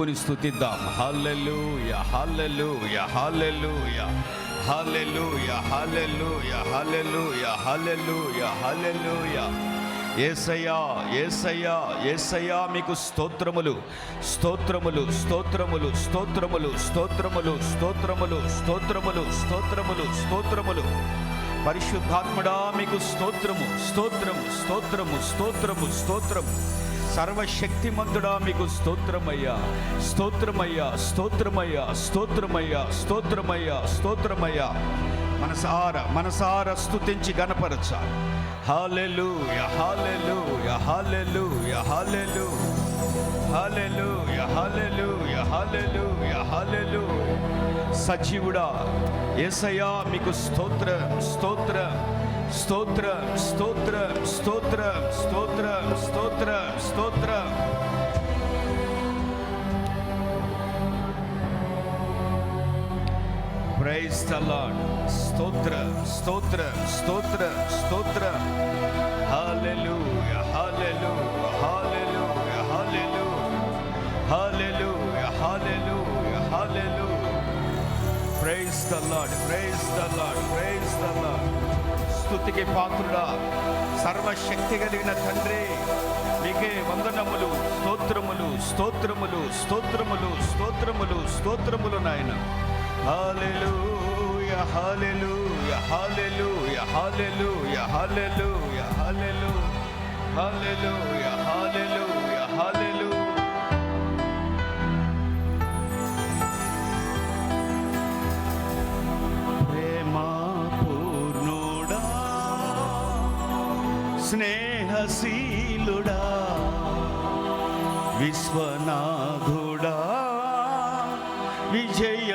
దేవుని స్థుతిద్దాం. హల్లెలు హల్లెలు హల్లెలు హల్లెలు హల్లెలు హల్లెలు హల్లెలు హల్లెలు ఏసయ్యా ఏసయ్యా ఏసయ్యా మీకు స్తోత్రములు స్తోత్రములు స్తోత్రములు స్తోత్రములు స్తోత్రములు స్తోత్రములు స్తోత్రములు స్తోత్రములు స్తోత్రములు. పరిశుద్ధాత్ముడా మీకు స్తోత్రము స్తోత్రము స్తోత్రము స్తోత్రము స్తోత్రము. సర్వశక్తిమంతుడా మీకు స్తోత్రమయ్యా. స్తోత్రమయ్యా స్తోత్రమయ్యా స్తోత్రమయ్యా స్తోత్రమయ్యా స్తోత్రమయ్యా. మనసార మనసార స్థుతించి గణపరచాలి హాలెలు యహాలెలు యహాలెలు యహాలెలు హాలెలు యహాలెలు యహాలెలు యహాలెలు సజీవుడా యేసయ్యా మీకు స్తోత్ర స్తోత్ర. స్తోత్రం స్తోత్రం స్తోత్రం స్తోత్రం స్తోత్రం స్తోత్రం. ప్రైజ్ ద లార్డ్ స్తోత్రం స్తోత్రం స్తోత్రం స్తోత్రం. హల్లెలూయా హల్లెలూయా హల్లెలూయా హల్లెలూయా హల్లెలూయా హల్లెలూయా హల్లెలూయా praise the Lord praise the Lord praise the Lord స్థుతికి పాత్రుడా సర్వశక్తి కలిగిన తండ్రి. మీకే వందనములు స్తోత్రములు స్తోత్రములు స్తోత్రములు స్తోత్రములు స్తోత్రములు నాయన. హాలెలు యహాలెలు యహాలెలు యహాలెలు యహాలెలు యహాలెలు హాలెలు స్నేహశీలుడా విశ్వనాథుడా విజయ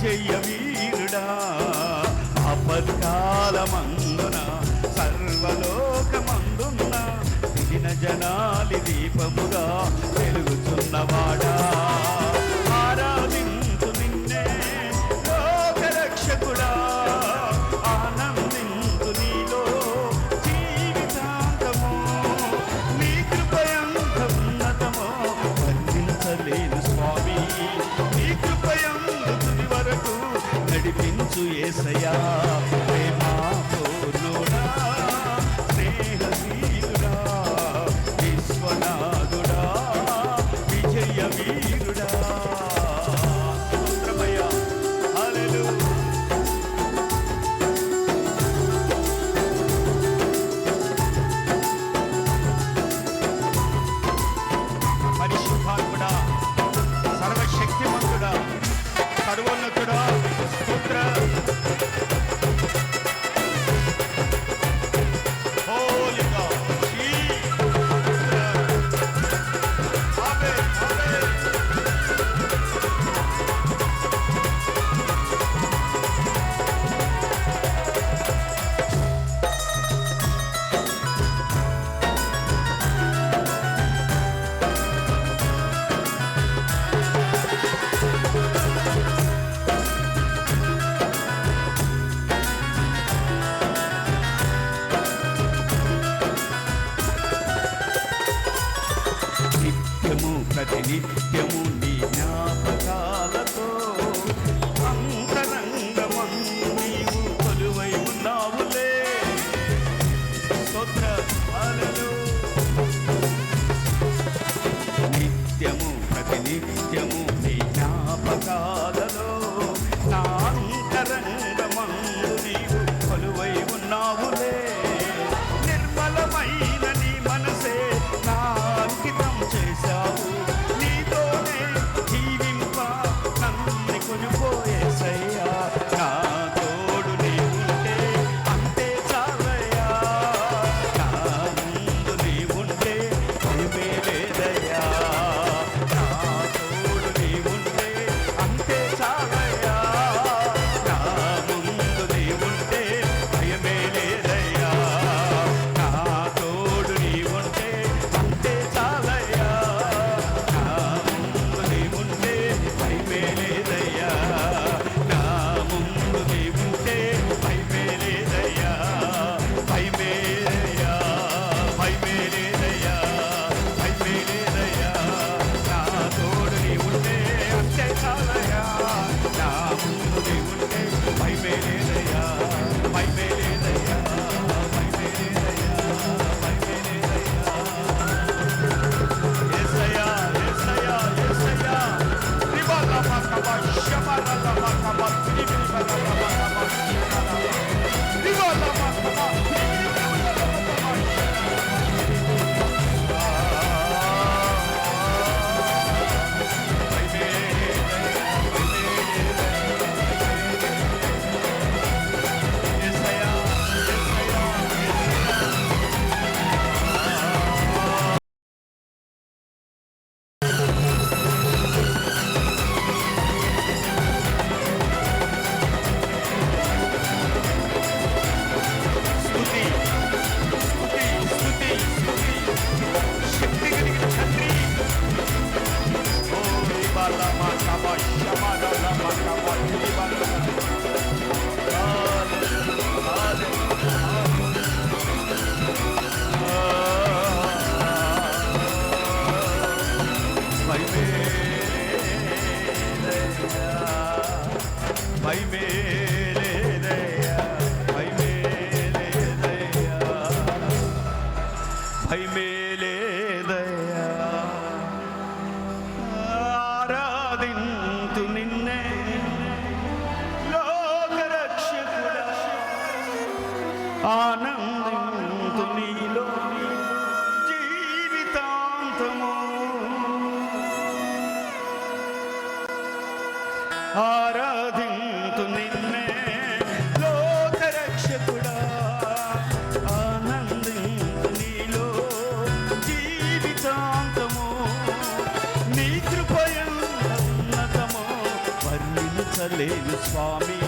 విజయ వీరుడా. అపత్కాలమందున సర్వలోకమందున్న దిన జనాలి దీపముగా వెలుగుతున్నవాడా నడిపించు భయమే లేదయ్యా భయమే లేదయ్యా భయమే ಅಲ್ಲೇನು ಸ್ವಾಮಿ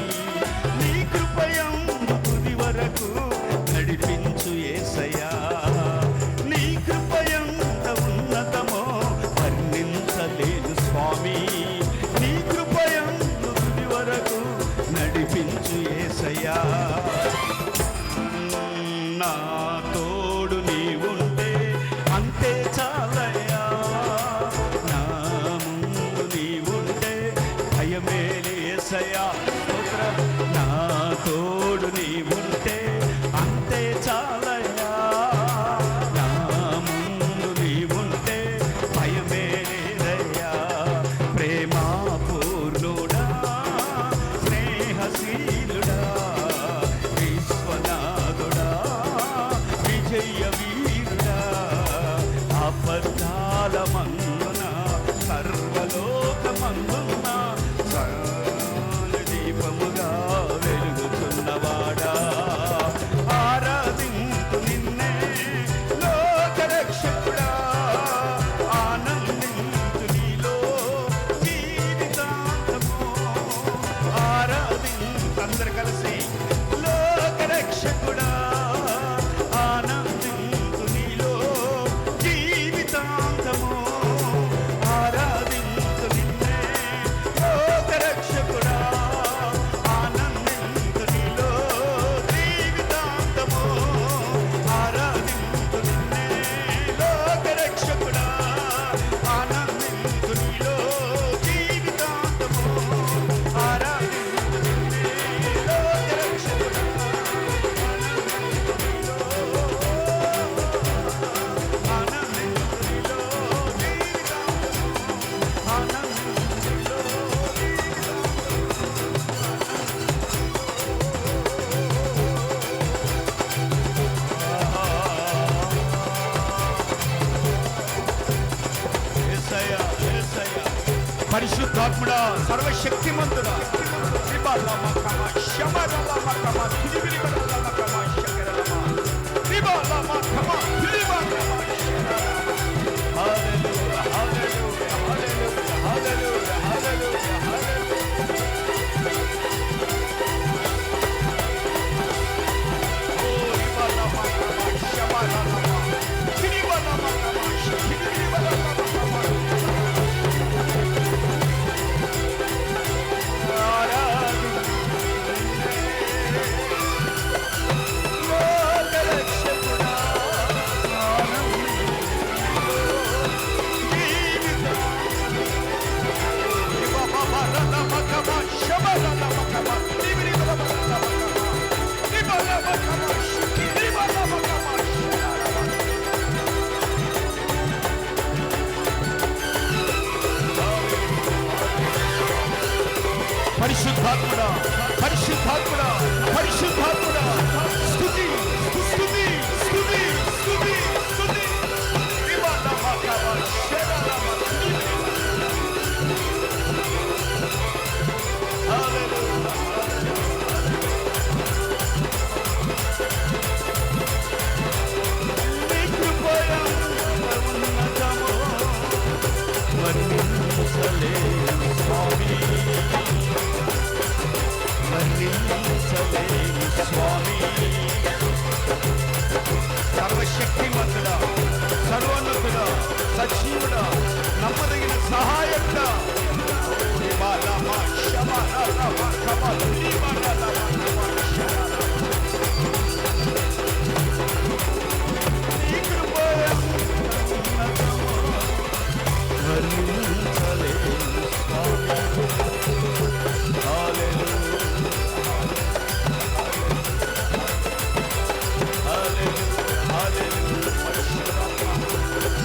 పరిశుద్ధాత్ముడా సర్వశక్తిమంతుడా. శివ లమ కమ శమ లమ కమ తిరిగి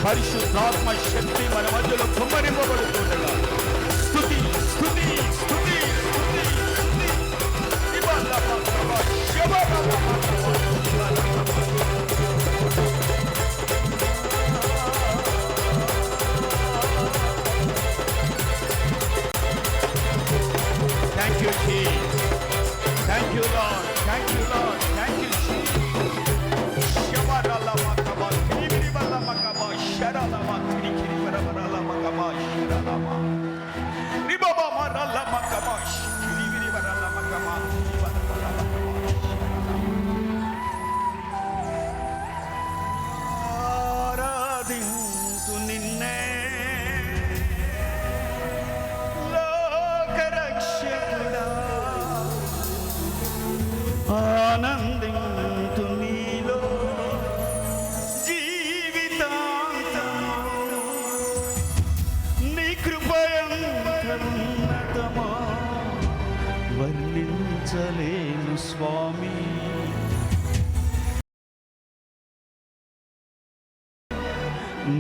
పరిశుద్ధాత్మ శక్తి మన మధ్యలో కుమ్మరింపబడుతుంది.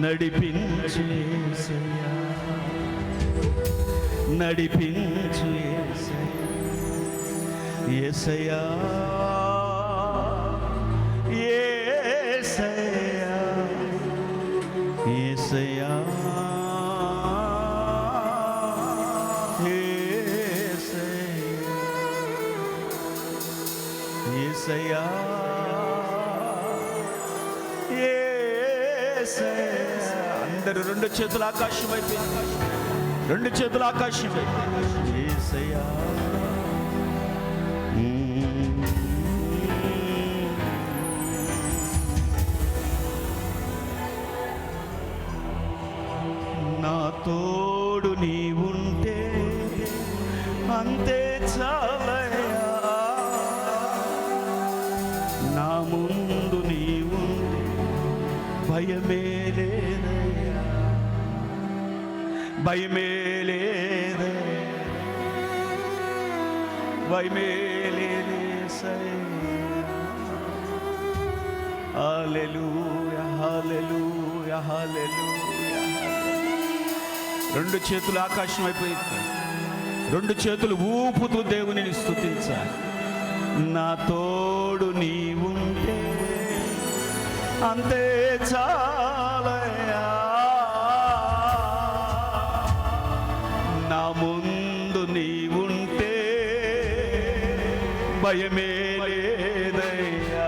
నడిపించు నడిపించు యేసయ్యా అందరూ రెండు చేతుల ఆకాశం అయిపోయింది రెండు చేతుల ఆకాశం నా తోడు నీవుంటే అంతే చా భయమే లేదు భయమే లేదేసయ్యా హల్లెలూయా రెండు చేతులు ఆకాశం అయిపోయింది. రెండు చేతులు ఊపుతూ దేవునిని స్థుతించాలి నా తోడు నీవుంటే అంతే చా భయమే లేదయ్యా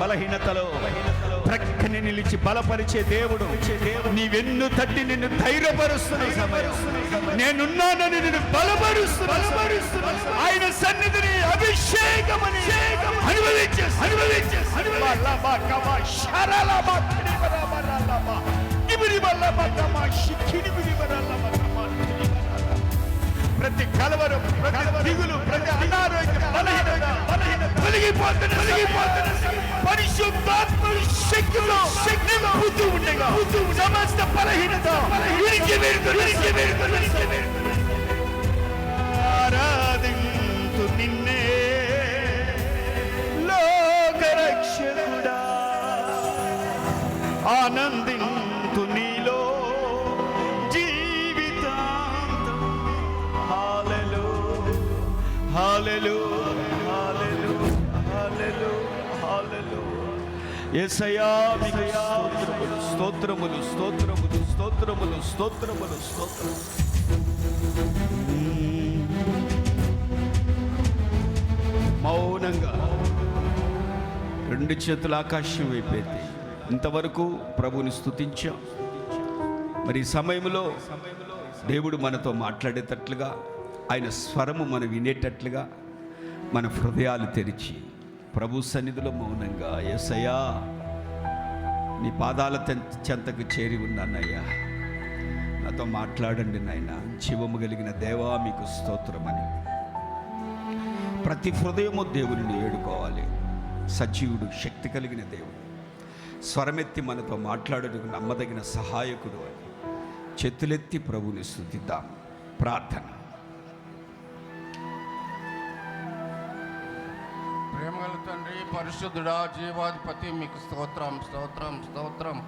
బలహీనతలో ప్రక్కని నిలిచి బలపరిచే దేవుడు. నీవెన్ను తట్టి నిన్ను ధైర్యపరుస్తున్న సమయం. నేనున్నానని నిన్ను బలపరుస్తున్నా ఆయన సన్నిధిని అభిషేకమని అనుభవించే అనుభవించే ప్రతి కలవరం ప్రతి దిగులు బలహీనత తొలగిపోతున్న తొలగిపోతున్న పరిశుద్ధాత్మ శక్తిలో శక్తి పుట్టు ఉండగా సమస్త బలహీనత విరిచి వేరుకొని విరిచి వేరుకొని ఆరాధింతు నిన్నే. లోకరక్షకుడా. ఆనందింతు నీలో జీవితాంతం. హాలెలు హాలెలు ఏసయా స్తోత్రములు స్తోత్రములు స్తోత్రములు స్తోత్రములు స్తోత్రములు. మౌనంగా రెండు చేతుల ఆకాశం అయిపోయింది ఇంతవరకు ప్రభుని స్థుతించాం మరి సమయంలో దేవుడు మనతో మాట్లాడేటట్లుగా ఆయన స్వరము మనం వినేటట్లుగా మన హృదయాలు తెరిచి ప్రభు సన్నిధిలో మౌనంగా ఎసయా నీ పాదాల చెంతకు చేరి ఉన్నానయ్యా. నాతో మాట్లాడండి నాయన. జీవము కలిగిన దేవా మీకు స్తోత్రమని. ప్రతి హృదయము దేవుని ఏడుకోవాలి. సజీవుడు శక్తి కలిగిన దేవుడు. స్వరమెత్తి మనతో మాట్లాడుటకు నమ్మదగిన సహాయకుడు అని. చేతులెత్తి ప్రభుని స్థుతిద్దాం. ప్రార్థన. పరిశుద్ధుడా జీవాధిపతి మీకు స్తోత్రం స్తోత్రం స్తోత్రం.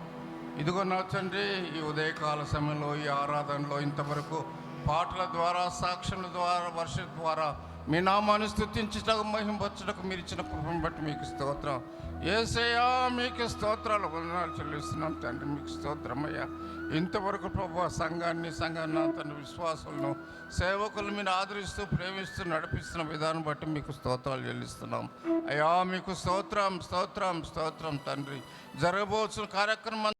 ఇదిగో నా తండ్రి ఈ ఉదయకాల సమయంలో ఈ ఆరాధనలో ఇంతవరకు పాటల ద్వారా సాక్షుల ద్వారా వర్ష ద్వారా మీ నామాన్ని స్థుతించటకు మహింపరచటకు మీరు ఇచ్చిన కృపను బట్టి మీకు స్తోత్రం. ఏసయ్యా మీకు స్తోత్రాలు. వందనాలు చెల్లిస్తున్నాం తండ్రి మీకు స్తోత్రమయ్యా. ఇంతవరకు ప్రభు సంఘాన్ని సంఘాన్ని తండ్రి విశ్వాసులను సేవకులు మీరు ఆదరిస్తూ ప్రేమిస్తూ నడిపిస్తున్న విధానం బట్టి మీకు స్తోత్రాలు చెల్లిస్తున్నాం. అయ్యా మీకు స్తోత్రం స్తోత్రం స్తోత్రం తండ్రి. జరగబోతున్న కార్యక్రమం